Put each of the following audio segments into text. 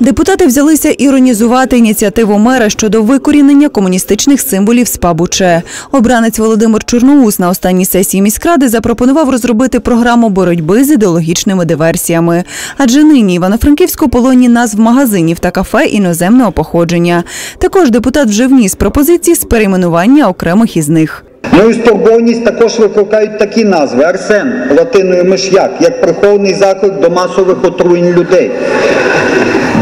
Депутати взялися іронізувати ініціативу мера щодо викорінення комуністичних символів з Пабуче. Обранець Володимир Чорноус на останній сесії міськради запропонував розробити програму боротьби з ідеологічними диверсіями. Адже нині Івано-Франківську полонні назв магазинів та кафе іноземного походження. Також депутат вже вніс пропозиції з перейменування окремих із них. Ну і стурбованість також викликають такі назви: Арсен, латиною миш'як, як прихований заклик до масових отруєнь людей.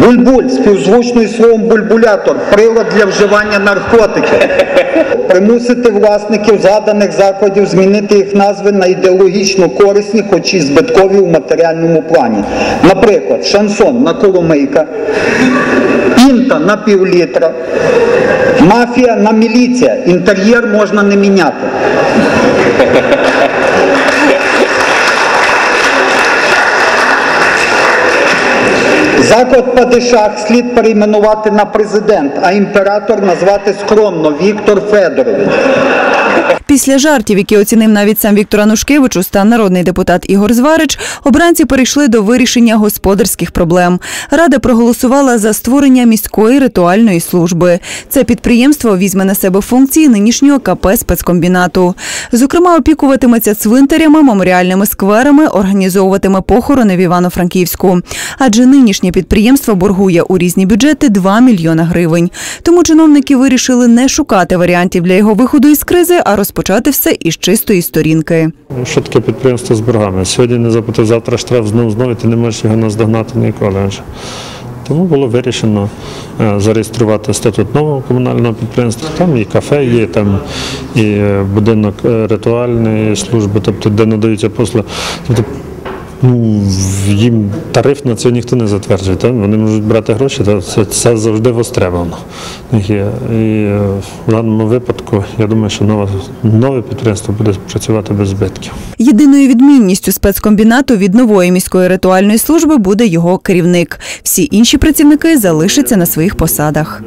Бульбуль, співзвучний словом бульбулятор, прилад для вживання наркотиків. Примусити власників згаданих закладів змінити їх назви на ідеологічно корисні, хоч і збиткові у матеріальному плані. Наприклад, шансон на коломийка, інта на півлітра, мафія на міліція, інтер'єр можна не міняти. Заклад Падишах слід перейменувати на президент, а імператор назвати скромно Віктор Федорович. Після жартів, які оцінив навіть сам Віктор Анушкевич, устан народний депутат Ігор Зварич, обранці перейшли до вирішення господарських проблем. Рада проголосувала за створення міської ритуальної служби. Це підприємство візьме на себе функції нинішнього КП спецкомбінату. Зокрема, опікуватиметься цвинтарями, меморіальними скверами, організовуватиме похорони в Івано-Франківську. Адже нинішнє підприємство боргує у різні бюджети 2 мільйона гривень. Тому чиновники вирішили не шукати варіантів для його виходу із кризи, а розпочати все із чистої сторінки. Що таке підприємство з боргами? Сьогодні не заплатив, завтра штраф знов знову, ти не можеш його наздогнати ніколи. Тому було вирішено е, зареєструвати статут нового комунального підприємства. Там і кафе є, там і е, будинок е, ритуальної служби, тобто де надаються послуги. Тобто, ну, їм тариф на це ніхто не затверджує. Так? Вони можуть брати гроші, то це, це завжди востребовано. в. І е, в даному випадку я думаю, що нове, нове підприємство буде працювати без збитків. Єдиною відмінністю спецкомбінату від нової міської ритуальної служби буде його керівник. Всі інші працівники залишаться на своїх посадах.